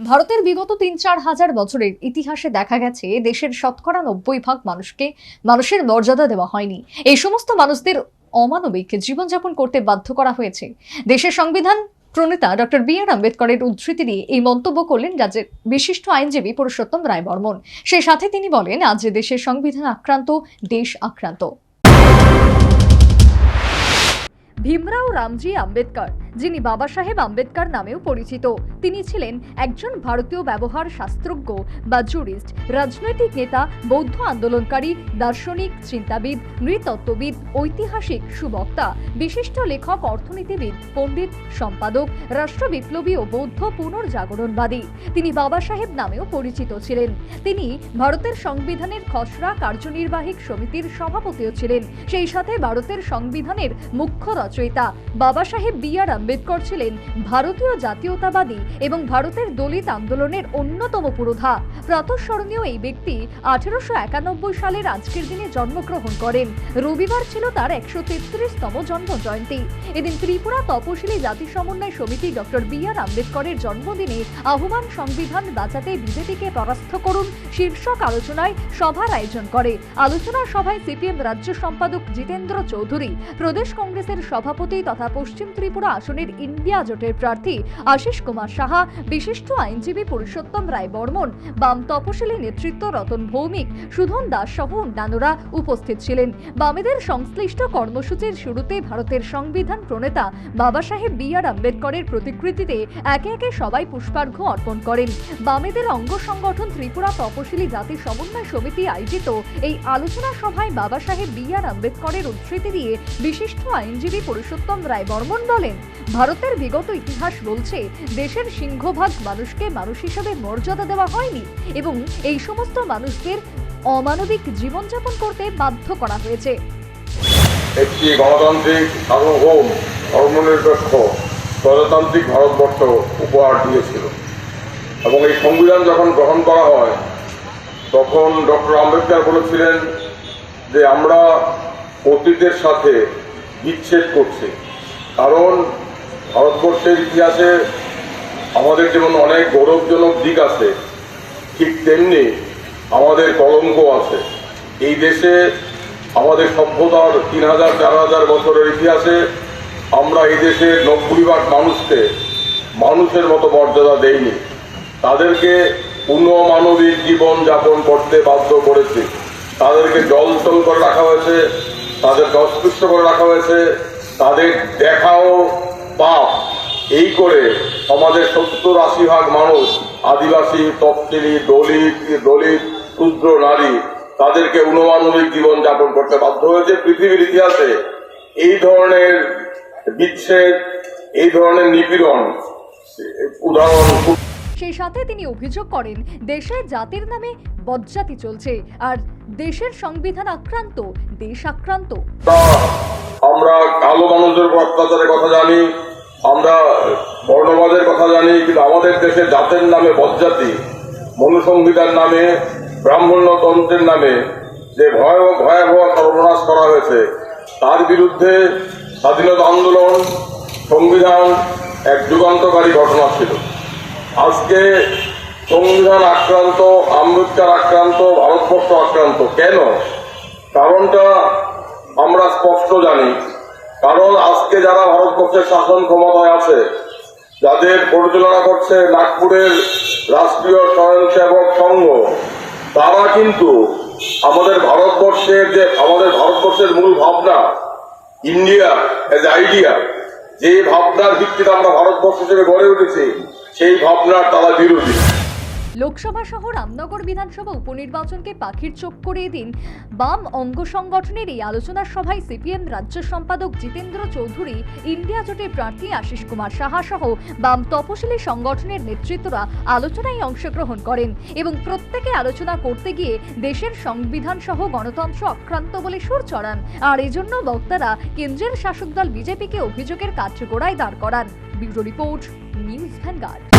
ভারতের বিগত তিন চার হাজার বছরের ইতিহাসে দেখা গেছে, দেশের শতকরা নব্বই ভাগ মানুষকে মানুষের মর্যাদা দেওয়া হয়নি। এই সমস্ত মানুষদের অমানবিক জীবনযাপন করতে বাধ্য করা হয়েছে। দেশের সংবিধান প্রণেতা ডক্টর বি আর আম্বেদকরের উদ্ধৃতি দিয়ে এই মন্তব্য করলেন রাজ্যের বিশিষ্ট আইনজীবী পুরুষোত্তম রায় বর্মন সেই সাথে তিনি বলেন, আজ দেশের সংবিধান আক্রান্ত, দেশ আক্রান্ত। ভীমরাও রামজি আম্বেদকর, যিনি বাবা সাহেব আম্বেদকর নামেও পরিচিত। তিনি ছিলেন একজন ভারতীয় ব্যবহার শাস্ত্রজ্ঞ বা জুরিস্ট, রাজনৈতিক নেতা, বৌদ্ধ আন্দোলনকারী, দার্শনিক, চিন্তাবিদ, নৃতত্ত্ববিদ, ঐতিহাসিক সুবক্তা, বিশিষ্ট লেখক, অর্থনীতিবিদ, পণ্ডিত, সম্পাদক রাষ্ট্র বিপ্লবী ও বৌদ্ধ পুনর্জাগরণবাদী। তিনি বাবা সাহেব নামেও পরিচিত ছিলেন। তিনি ভারতের সংবিধানের খসড়া কার্যনির্বাহী সমিতির সভাপতিও ছিলেন। সেই সাথে ভারতের সংবিধানের মুখ্য রচয়িতা বাবা সাহেব বি আর আম্বেদকর ছিলেন ভারতীয় জাতীয়তাবাদী এবং ভারতের দলিত আন্দোলনের অন্যতম পুরোধা। প্রাতঃস্মরণীয় এই ব্যক্তি আঠেরোশো একানব্বই সালের আজকের দিনে জন্মগ্রহণ করেন। রবিবার ছিল তার একশো তেত্রিশতম জন্ম জয়ন্তী এদিন ত্রিপুরা তপশিলি জাতি সমন্বয় সমিতি ডক্টর বি আর আম্বেদকরের জন্মদিনে আহ্বান সংবিধান বাঁচাতে বিজেপিকে পরাস্ত করুন শীর্ষক আলোচনায় সভার আয়োজন করে। আলোচনা সভায় সিপিএম রাজ্য সম্পাদক জিতেন্দ্র চৌধুরী, প্রদেশ কংগ্রেসের সভাপতি তথা পশ্চিম ত্রিপুরা আসনের ইন্ডিয়া জোটের প্রার্থী আশিস কুমার সাহা, বিশিষ্ট আইনজীবী পুরুষোত্তম রায় বর্মন, বাম তপশিলি নেতৃত্ব রতন ভৌমিক, সুধন দাস সহ অন্যান্যরা উপস্থিত ছিলেন। বামেদের সংশ্লিষ্ট কর্মসূচির শুরুতে ভারতের সংবিধান প্রণেতা বাবা সাহেব বি আর আম্বেদকরের প্রতিকৃতিতে একে একে সবাই পুষ্পার্ঘ্য অর্পণ করেন। বামেদের অঙ্গ সংগঠন ত্রিপুরা তপশিলি জাতি সমন্বয় সমিতি আয়োজিত এই আলোচনা সভায় বাবা সাহেব বি আর আম্বেদকরের উদ্ধৃতি দিয়ে বিশিষ্ট আইনজীবী পুরুষোত্তম রায় বর্মন বলেন, ভারতের বিগত ইতিহাস বলছে, দেশের সিংহভাগ মানুষকে মানুষ হিসেবে মর্যাদা দেওয়া হয়নি এবং এই সমস্ত মানুষদের অমানবিক জীবনযাপন করতে বাধ্য করা হয়েছে। একটি গণতান্ত্রিক, সার্বভৌম, ধর্মনিরপেক্ষ, প্রজাতান্ত্রিক ভারতবর্ষ উপহার দিয়েছিল। এবং এই সংবিধান যখন গ্রহণ করা হয়, তখন ডক্টর আম্বেদকর বলেছিলেন যে আমরা অতীতের সাথে বিচ্ছেদ করছে। কারণ ভারতবর্ষের ইতিহাসে আমাদের যেমন অনেক গৌরবজনক দিক আছে, ঠিক তেমনি আমাদের কলঙ্ক আছে। এই দেশে আমাদের সভ্যতার তিন হাজার, চার হাজার বছরের ইতিহাসে আমরা এই দেশের নব্বই ভাগ মানুষকে মানুষের মতো মর্যাদা দেইনি। তাদেরকে মানবিক জীবন যাপন করতে বাধ্য করেছি। তাদেরকে জল করে রাখা হয়েছে। তাদেরকে অস্পৃশ্য করে রাখা হয়েছে। তাদের দেখাও পাপ। এই করে সমাজের সত্তর আশি ভাগ মানুষ আদিবাসী, তফসিলি, দলিত দলিত, ক্ষুদ্র নারী তাদেরকে উনমানবিক জীবন যাপন করতে বাধ্য হয়েছে পৃথিবীর ইতিহাসে। এই ধরনের বিচ্ছেদ, এই ধরনের নিপীড়ন, উদাহরণ সেই সাথে তিনি অভিযোগ করেন দেশে জাতির নামে বজ্জাতি চলছে আর দেশের সংবিধান আক্রান্ত, দেশ আক্রান্ত। আমরা কালো মানুষদের অত্যাচারের কথা জানি, আমরা বর্ণবাদের কথা জানি, কিন্তু আমাদের দেশে জাতের নামে বজ্জাতি মনুসংবিধান নামে, ব্রাহ্মণ্যতন্ত্রের নামে যে ভয়াবহ ভয়াবহ সর্বনাশ করা হয়েছে, তার বিরুদ্ধে স্বাধীনতা আন্দোলন, সংবিধান, এক যুগান্তকারী ঘটনা ছিল। আজকে সংবিধান আক্রান্ত আম্বেদকর আক্রান্ত, ভারতবর্ষ আক্রান্ত। কেন? কারণটা আমরা স্পষ্ট জানি। কারণ আজকে যারা ভারতবর্ষের শাসন ক্ষমতায় আছে, যাদের পরিচালনা করছে নাগপুরের রাষ্ট্রীয় স্বয়ংসেবক সংঘ, তারা কিন্তু আমাদের ভারতবর্ষের যে, আমাদের ভারতবর্ষের মূল ভাবনা, ইন্ডিয়া এজ আইডিয়া যে ভাবনার ভিত্তিতে আমরা ভারতবর্ষ হিসেবে গড়ে উঠেছি সেই ভাবনার তারা বিরোধী। লোকসভা সহ রামনগর বিধানসভা উপনির্বাচনকে পাখির চোখ করে দিন বাম অঙ্গ সংগঠনের এই আলোচনা সভায় সিপিএম রাজ্য সম্পাদক জিতেন্দ্র চৌধুরী, ইন্ডিয়া জোটের প্রার্থী আশিস কুমার সাহা সহ বাম তপশিলি সংগঠনের নেতৃত্বরা আলোচনায় অংশগ্রহণ করেন এবং প্রত্যেকে আলোচনা করতে গিয়ে দেশের সংবিধান সহ গণতন্ত্র আক্রান্ত বলে সুর চড়ান। আর এজন্য বক্তারা কেন্দ্রের শাসক দল বিজেপিকে অভিযোগের কাঠগোড়ায় দাঁড় করান। Bureau report, news Vanguard.